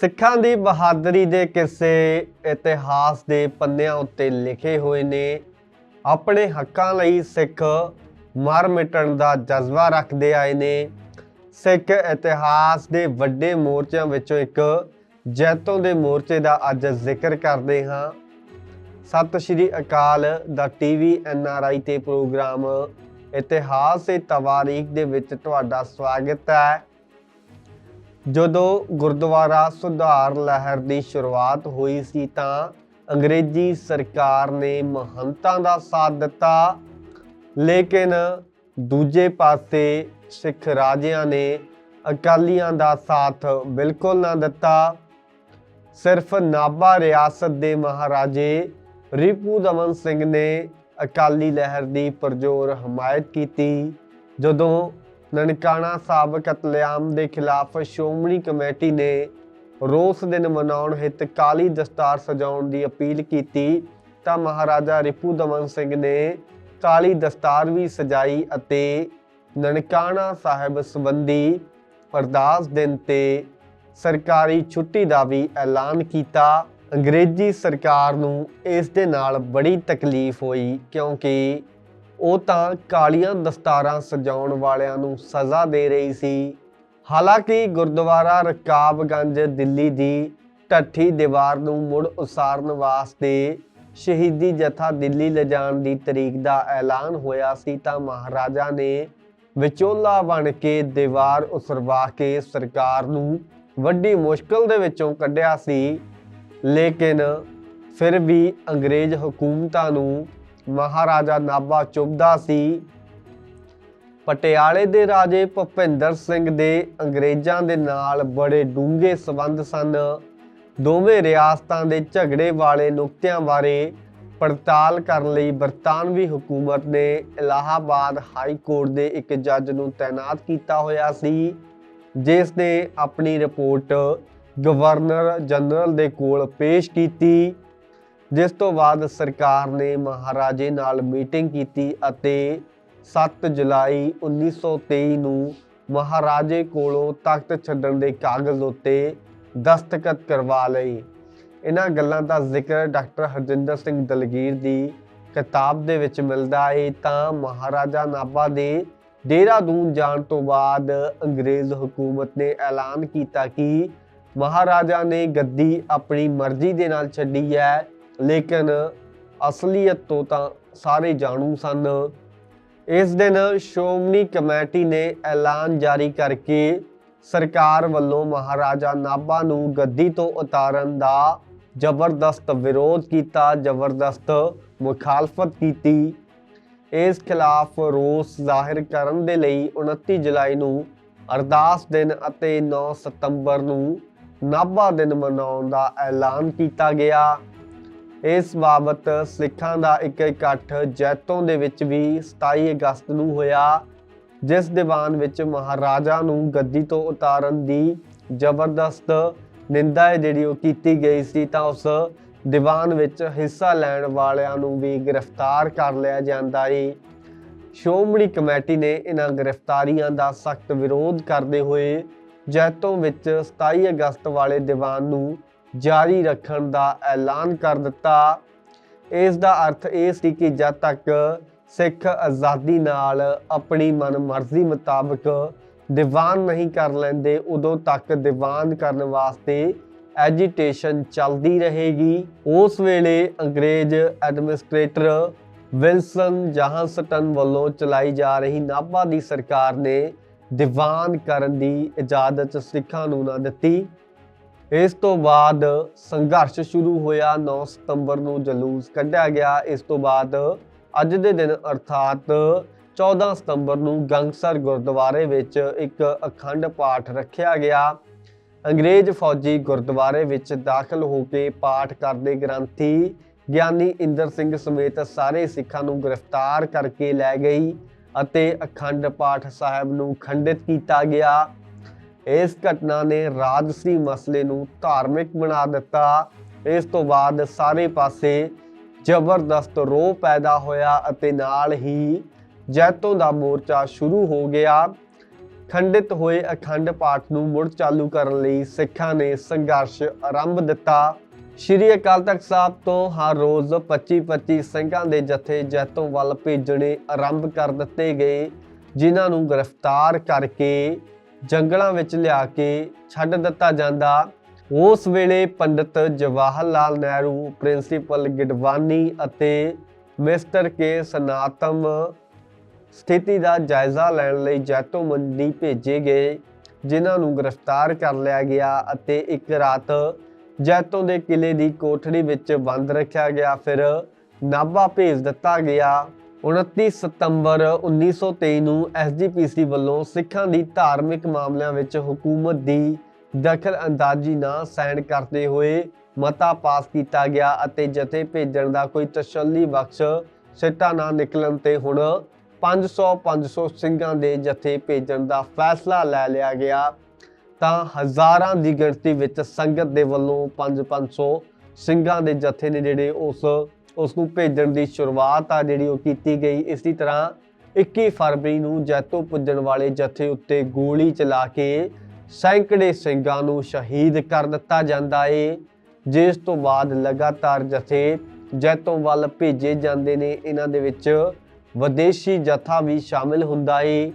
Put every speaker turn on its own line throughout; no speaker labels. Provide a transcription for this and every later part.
ਸਿੱਖਾਂ ਦੀ ਬਹਾਦਰੀ ਦੇ ਕਿੱਸੇ ਇਤਿਹਾਸ ਦੇ ਪੰਨਿਆਂ ਉੱਤੇ ਲਿਖੇ ਹੋਏ ਨੇ, ਆਪਣੇ ਹੱਕਾਂ ਲਈ ਸਿੱਖ ਮਰ ਮਿਟਣ ਦਾ ਜਜ਼ਬਾ ਰੱਖਦੇ ਆਏ ਨੇ। ਸਿੱਖ ਇਤਿਹਾਸ ਦੇ ਵੱਡੇ ਮੋਰਚਿਆਂ ਵਿੱਚੋਂ ਇੱਕ ਜੈਤੋਂ ਦੇ ਮੋਰਚੇ ਦਾ ਅੱਜ ਜ਼ਿਕਰ ਕਰਦੇ ਹਾਂ। ਸਤਿ ਸ਼੍ਰੀ ਅਕਾਲ, ਦਾ ਟੀਵੀ, ਐਨ ਆਰ ਆਈ ਤੇ ਪ੍ਰੋਗਰਾਮ ਇਤਿਹਾਸ ਤੇ ਤਵਾਰੀਖ ਦੇ ਵਿੱਚ ਤੁਹਾਡਾ ਸਵਾਗਤ ਹੈ। ਜਦੋਂ ਗੁਰਦੁਆਰਾ ਸੁਧਾਰ ਲਹਿਰ ਦੀ ਸ਼ੁਰੂਆਤ ਹੋਈ ਸੀ ਤਾਂ ਅੰਗਰੇਜ਼ੀ ਸਰਕਾਰ ਨੇ ਮਹੰਤਾਂ ਦਾ ਸਾਥ ਦਿੱਤਾ, ਲੇਕਿਨ ਦੂਜੇ ਪਾਸੇ ਸਿੱਖ ਰਾਜਿਆਂ ਨੇ ਅਕਾਲੀਆਂ ਦਾ ਸਾਥ ਬਿਲਕੁਲ ਨਾ ਦਿੱਤਾ। ਸਿਰਫ ਨਾਭਾ ਰਿਆਸਤ ਦੇ ਮਹਾਰਾਜੇ ਰਿਪੂ ਦਮਨ ਸਿੰਘ ਨੇ ਅਕਾਲੀ ਲਹਿਰ ਦੀ ਪਰਜੋਰ ਹਮਾਇਤ ਕੀਤੀ, ਜਦੋਂ ਨਨਕਾਣਾ ਸਾਹਿਬ ਕਤਲੇਆਮ ਦੇ ਖਿਲਾਫ ਸ਼੍ਰੋਮਣੀ ਕਮੇਟੀ ਨੇ ਰੋਸ ਦਿਨ ਮਨਾਉਣ ਹਿੱਤ ਕਾਲੀ ਦਸਤਾਰ ਸਜਾਉਣ ਦੀ ਅਪੀਲ ਕੀਤੀ, ਤਾਂ ਮਹਾਰਾਜਾ ਰਿਪੂ ਦਮਨ ਸਿੰਘ ਨੇ ਕਾਲੀ ਦਸਤਾਰ ਵੀ ਸਜਾਈ ਅਤੇ ਨਨਕਾਣਾ ਸਾਹਿਬ ਸੰਬੰਧੀ ਅਰਦਾਸ ਦਿਨ ਤੇ ਸਰਕਾਰੀ ਛੁੱਟੀ ਦਾ ਵੀ ਐਲਾਨ ਕੀਤਾ। ਅੰਗਰੇਜ਼ੀ ਸਰਕਾਰ ਨੂੰ ਇਸ ਦੇ ਨਾਲ ਬੜੀ ਤਕਲੀਫ ਹੋਈ ਕਿਉਂਕਿ ਉਹ ਤਾਂ ਕਾਲੀਆਂ ਦਸਤਾਰਾਂ ਸਜਾਉਣ ਵਾਲਿਆਂ ਨੂੰ ਸਜ਼ਾ ਦੇ ਰਹੀ ਸੀ। ਹਾਲਾਂਕਿ ਗੁਰਦੁਆਰਾ ਰਕਾਬਗੰਜ ਦਿੱਲੀ ਦੀ ਢੱਠੀ ਦੀਵਾਰ ਨੂੰ ਮੁੜ ਉਸਾਰਨ ਵਾਸਤੇ ਸ਼ਹੀਦੀ ਜਥਾ ਦਿੱਲੀ ਲਿਜਾਣ ਦੀ ਤਰੀਕ ਦਾ ਐਲਾਨ ਹੋਇਆ ਸੀ ਤਾਂ ਮਹਾਰਾਜਾ ਨੇ ਵਿਚੋਲਾ ਬਣ ਕੇ ਦੀਵਾਰ ਉਸਰਵਾ ਕੇ ਸਰਕਾਰ ਨੂੰ ਵੱਡੀ ਮੁਸ਼ਕਲ ਦੇ ਵਿੱਚੋਂ ਕੱਢਿਆ ਸੀ। ਲੇਕਿਨ ਫਿਰ ਵੀ ਅੰਗਰੇਜ਼ ਹਕੂਮਤਾਂ ਨੂੰ ਮਹਾਰਾਜਾ ਨਾਭਾ ਚੁੱਭਦਾ ਸੀ। ਪਟਿਆਲੇ ਦੇ ਰਾਜੇ ਭੁਪਿੰਦਰ ਸਿੰਘ ਦੇ ਅੰਗਰੇਜ਼ਾਂ ਦੇ ਨਾਲ ਬੜੇ ਡੂੰਘੇ ਸਬੰਧ ਸਨ। ਦੋਵੇਂ ਰਿਆਸਤਾਂ ਦੇ ਝਗੜੇ ਵਾਲੇ ਨੁਕਤਿਆਂ ਬਾਰੇ ਪੜਤਾਲ ਕਰਨ ਲਈ ਬਰਤਾਨਵੀ ਹਕੂਮਤ ਨੇ ਇਲਾਹਾਬਾਦ ਹਾਈ ਕੋਰਟ ਦੇ ਇੱਕ ਜੱਜ ਨੂੰ ਤਾਇਨਾਤ ਕੀਤਾ ਹੋਇਆ ਸੀ। ਜਿਸ ਨੇ ਆਪਣੀ ਰਿਪੋਰਟ ਗਵਰਨਰ ਜਨਰਲ ਦੇ ਕੋਲ ਪੇਸ਼ ਕੀਤੀ, ਜਿਸ ਤੋਂ ਬਾਅਦ ਸਰਕਾਰ ਨੇ ਮਹਾਰਾਜੇ ਨਾਲ ਮੀਟਿੰਗ ਕੀਤੀ ਅਤੇ 7 ਜੁਲਾਈ 1923 ਨੂੰ ਮਹਾਰਾਜੇ ਕੋਲੋਂ ਤਖਤ ਛੱਡਣ ਦੇ ਕਾਗਜ਼ ਉੱਤੇ ਦਸਤਖਤ ਕਰਵਾ ਲਏ। ਇਹਨਾਂ ਗੱਲਾਂ ਦਾ ਜ਼ਿਕਰ ਡਾਕਟਰ ਹਰਜਿੰਦਰ ਸਿੰਘ ਦਲਗੀਰ ਦੀ ਕਿਤਾਬ ਦੇ ਵਿੱਚ ਮਿਲਦਾ ਹੈ ਤਾਂ ਮਹਾਰਾਜਾ ਨਾਭਾ ਦੇ ਦੇਹਰਾਦੂਨ ਜਾਣ ਤੋਂ ਬਾਅਦ ਅੰਗਰੇਜ਼ ਹਕੂਮਤ ਨੇ ਐਲਾਨ ਕੀਤਾ ਕਿ ਮਹਾਰਾਜਾ ਨੇ ਗੱਦੀ ਆਪਣੀ ਮਰਜ਼ੀ ਦੇ ਨਾਲ ਛੱਡੀ ਹੈ, ਲੇਕਿਨ ਅਸਲੀਅਤ ਤੋਂ ਤਾਂ ਸਾਰੇ ਜਾਣੂ ਸਨ। ਇਸ ਦਿਨ ਸ਼੍ਰੋਮਣੀ ਕਮੇਟੀ ਨੇ ਐਲਾਨ ਜਾਰੀ ਕਰਕੇ ਸਰਕਾਰ ਵੱਲੋਂ ਮਹਾਰਾਜਾ ਨਾਭਾ ਨੂੰ ਗੱਦੀ ਤੋਂ ਉਤਾਰਨ ਦਾ ਜ਼ਬਰਦਸਤ ਵਿਰੋਧ ਕੀਤਾ, ਜ਼ਬਰਦਸਤ ਮੁਖਾਲਫਤ ਕੀਤੀ। ਇਸ ਖਿਲਾਫ ਰੋਸ ਜ਼ਾਹਿਰ ਕਰਨ ਦੇ ਲਈ 29 ਜੁਲਾਈ ਨੂੰ ਅਰਦਾਸ ਦਿਨ ਅਤੇ 9 ਸਤੰਬਰ ਨੂੰ ਨਾਭਾ ਦਿਨ ਮਨਾਉਣ ਦਾ ਐਲਾਨ ਕੀਤਾ ਗਿਆ। ਇਸ ਬਾਬਤ ਸਿੱਖਾਂ ਦਾ ਇੱਕ ਇਕੱਠ ਜੈਤੋਂ ਦੇ ਵਿੱਚ ਵੀ 27 ਅਗਸਤ ਨੂੰ ਹੋਇਆ, ਜਿਸ ਦੀਵਾਨ ਵਿੱਚ ਮਹਾਰਾਜਾ ਨੂੰ ਗੱਦੀ ਤੋਂ ਉਤਾਰਨ ਦੀ ਜ਼ਬਰਦਸਤ ਨਿੰਦਾ ਹੈ ਜਿਹੜੀ ਉਹ ਕੀਤੀ ਗਈ ਸੀ ਤਾਂ ਉਸ ਦੀਵਾਨ ਵਿੱਚ ਹਿੱਸਾ ਲੈਣ ਵਾਲਿਆਂ ਨੂੰ ਵੀ ਗ੍ਰਿਫਤਾਰ ਕਰ ਲਿਆ ਜਾਂਦਾ ਏ। ਸ਼੍ਰੋਮਣੀ ਕਮੇਟੀ ਨੇ ਇਹਨਾਂ ਗ੍ਰਿਫਤਾਰੀਆਂ ਦਾ ਸਖਤ ਵਿਰੋਧ ਕਰਦੇ ਹੋਏ ਜੈਤੋਂ ਵਿੱਚ 27 ਅਗਸਤ ਵਾਲੇ ਦੀਵਾਨ ਨੂੰ ਜਾਰੀ ਰੱਖਣ ਦਾ ਐਲਾਨ ਕਰ ਦਿੱਤਾ। ਇਸ ਦਾ ਅਰਥ ਇਹ ਸੀ ਕਿ ਜਦ ਤੱਕ ਸਿੱਖ ਆਜ਼ਾਦੀ ਨਾਲ ਆਪਣੀ ਮਨਮਰਜ਼ੀ ਮੁਤਾਬਕ ਦੀਵਾਨ ਨਹੀਂ ਕਰ ਲੈਂਦੇ, ਉਦੋਂ ਤੱਕ ਦੀਵਾਨ ਕਰਨ ਵਾਸਤੇ ਐਜੀਟੇਸ਼ਨ ਚੱਲਦੀ ਰਹੇਗੀ। ਉਸ ਵੇਲੇ ਅੰਗਰੇਜ਼ ਐਡਮਿਨਿਸਟ੍ਰੇਟਰ ਵਿਲਸਨ ਜਹਾਂਸਟਨ ਵੱਲੋਂ ਚਲਾਈ ਜਾ ਰਹੀ ਨਾਭਾ ਦੀ ਸਰਕਾਰ ਨੇ ਦੀਵਾਨ ਕਰਨ ਦੀ ਇਜਾਜ਼ਤ ਸਿੱਖਾਂ ਨੂੰ ਨਾ ਦਿੱਤੀ। ਇਸ ਤੋਂ ਬਾਅਦ ਸੰਘਰਸ਼ ਸ਼ੁਰੂ ਹੋਇਆ। 9 ਸਤੰਬਰ ਨੂੰ ਜਲੂਸ ਕੱਢਿਆ ਗਿਆ। ਇਸ ਤੋਂ ਬਾਅਦ ਅੱਜ ਦੇ ਦਿਨ ਅਰਥਾਤ 14 ਸਤੰਬਰ ਨੂੰ ਗੰਗਸਰ ਗੁਰਦੁਆਰੇ ਵਿੱਚ ਇੱਕ ਅਖੰਡ ਪਾਠ ਰੱਖਿਆ ਗਿਆ। ਅੰਗਰੇਜ਼ ਫੌਜੀ ਗੁਰਦੁਆਰੇ ਵਿੱਚ ਦਾਖਲ ਹੋ ਕੇ ਪਾਠ ਕਰਦੇ ਗ੍ਰੰਥੀ ਗਿਆਨੀ ਇੰਦਰ ਸਿੰਘ ਸਮੇਤ ਸਾਰੇ ਸਿੱਖਾਂ ਨੂੰ ਗ੍ਰਿਫਤਾਰ ਕਰਕੇ ਲੈ ਗਈ ਅਤੇ ਅਖੰਡ ਪਾਠ ਸਾਹਿਬ ਨੂੰ ਖੰਡਿਤ ਕੀਤਾ ਗਿਆ। ਇਸ ਘਟਨਾ ਨੇ ਰਾਜਸੀ ਮਸਲੇ ਨੂੰ ਧਾਰਮਿਕ ਬਣਾ ਦਿੱਤਾ। ਇਸ ਤੋਂ ਬਾਅਦ ਸਾਰੇ ਪਾਸੇ ਜ਼ਬਰਦਸਤ ਰੋਹ ਪੈਦਾ ਹੋਇਆ ਅਤੇ ਨਾਲ ਹੀ ਜੈਤੋਂ ਦਾ ਮੋਰਚਾ ਸ਼ੁਰੂ ਹੋ ਗਿਆ। ਖੰਡਿਤ ਹੋਏ ਅਖੰਡ ਪਾਠ ਨੂੰ ਮੁੜ ਚਾਲੂ ਕਰਨ ਲਈ ਸਿੱਖਾਂ ਨੇ ਸੰਘਰਸ਼ ਆਰੰਭ ਦਿੱਤਾ। ਸ਼੍ਰੀ ਅਕਾਲ ਤਖਤ ਸਾਹਿਬ ਤੋਂ ਹਰ ਰੋਜ਼ 25-25 ਸਿੰਘਾਂ ਦੇ ਜਥੇ ਜੈਤੋਂ ਵੱਲ ਭੇਜਣੇ ਆਰੰਭ ਕਰ ਦਿੱਤੇ ਗਏ, ਜਿਨ੍ਹਾਂ ਨੂੰ ਗ੍ਰਿਫਤਾਰ ਕਰਕੇ ਜੰਗਲਾਂ ਵਿੱਚ ਲਿਆ ਕੇ ਛੱਡ ਦਿੱਤਾ ਜਾਂਦਾ। ਉਸ ਵੇਲੇ ਪੰਡਿਤ ਜਵਾਹਰ ਲਾਲ ਨਹਿਰੂ, ਪ੍ਰਿੰਸੀਪਲ ਗਿਡਵਾਨੀ ਅਤੇ ਮਿਸਟਰ ਕੇ ਸਨਾਤਮ ਸਥਿਤੀ ਦਾ ਜਾਇਜ਼ਾ ਲੈਣ ਲਈ ਜੈਤੋ ਮੰਡੀ ਭੇਜੇ ਗਏ, ਜਿਨ੍ਹਾਂ ਨੂੰ ਗ੍ਰਿਫਤਾਰ ਕਰ ਲਿਆ ਗਿਆ ਅਤੇ ਇੱਕ ਰਾਤ ਜੈਤੋ ਦੇ ਕਿਲੇ ਦੀ ਕੋਠੜੀ ਵਿੱਚ ਬੰਦ ਰੱਖਿਆ ਗਿਆ। ਫਿਰ ਨਾਭਾ ਭੇਜ ਦਿੱਤਾ ਗਿਆ। 29 ਸਤੰਬਰ 1923 ਨੂੰ ਐਸਜੀਪੀਸੀ ਵੱਲੋਂ ਸਿੱਖਾਂ ਦੀ ਧਾਰਮਿਕ ਮਾਮਲਿਆਂ ਵਿੱਚ ਹਕੂਮਤ ਦੀ ਦਖਲ ਅੰਦਾਜ਼ੀ ਨਾ ਸਾਈਨ ਕਰਦੇ ਹੋਏ ਮਤਾ ਪਾਸ ਕੀਤਾ ਗਿਆ ਅਤੇ ਜਥੇ ਭੇਜਣ ਦਾ ਕੋਈ ਤਸੱਲੀ ਬਖਸ਼ ਸਿੱਟਾ ਨਾ ਨਿਕਲਣ ਤੇ ਹੁਣ 500 500 ਸਿੰਘਾਂ ਦੇ ਜਥੇ ਭੇਜਣ ਦਾ ਫੈਸਲਾ ਲੈ ਲਿਆ ਗਿਆ, ਤਾਂ ਹਜ਼ਾਰਾਂ ਦੀ ਗਿਣਤੀ ਵਿੱਚ ਸੰਗਤ ਦੇ ਵੱਲੋਂ 5-500 ਸਿੰਘਾਂ ਦੇ ਜਥੇ ਨੇ ਜਿਹੜੇ ਉਸ ਉਸ ਨੂੰ ਭੇਜਣ ਦੀ ਸ਼ੁਰੂਆਤ ਆ ਜਿਹੜੀ ਉਹ ਕੀਤੀ ਗਈ। ਇਸੇ ਤਰ੍ਹਾਂ 21 ਫਰਵਰੀ ਨੂੰ ਜੈਤੋ ਪੁੱਜਣ ਵਾਲੇ ਜਥੇ ਉੱਤੇ ਗੋਲੀ ਚਲਾ ਕੇ ਸੈਂਕੜੇ ਸਿੰਘਾਂ ਨੂੰ ਸ਼ਹੀਦ ਕਰ ਦਿੱਤਾ ਜਾਂਦਾ ਏ, ਜਿਸ ਤੋਂ ਬਾਅਦ ਲਗਾਤਾਰ ਜਥੇ ਜੈਤੋਂ ਵੱਲ ਭੇਜੇ ਜਾਂਦੇ ਨੇ। ਇਹਨਾਂ ਦੇ ਵਿੱਚ ਵਿਦੇਸ਼ੀ ਜਥਾ ਵੀ ਸ਼ਾਮਿਲ ਹੁੰਦਾ ਏ।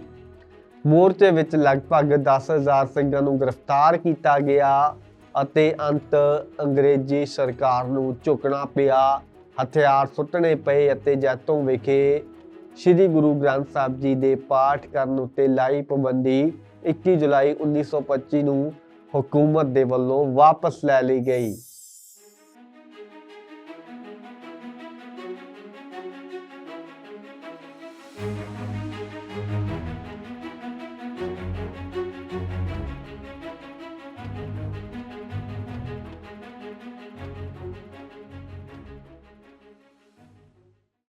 ਮੋਰਚੇ ਵਿੱਚ ਲਗਭਗ 10000 ਸਿੰਘਾਂ ਨੂੰ ਗ੍ਰਿਫਤਾਰ ਕੀਤਾ ਗਿਆ ਅਤੇ ਅੰਤ ਅੰਗਰੇਜ਼ੀ ਸਰਕਾਰ ਨੂੰ ਝੁਕਣਾ ਪਿਆ। ਹਥਿਆਰ ਸੁੱਟਣੇ ਪਏ ਅਤੇ ਜੈਤੋਂ ਵਿਖੇ ਸ੍ਰੀ ਗੁਰੂ ਗ੍ਰੰਥ ਸਾਹਿਬ ਜੀ ਦੇ ਪਾਠ ਕਰਨ ਉੱਤੇ ਲਾਈ ਪਾਬੰਦੀ 21 ਜੁਲਾਈ 1925 ਨੂੰ ਹਕੂਮਤ ਦੇ ਵੱਲੋਂ ਵਾਪਸ ਲੈ ਲਈ ਗਈ। Thank you.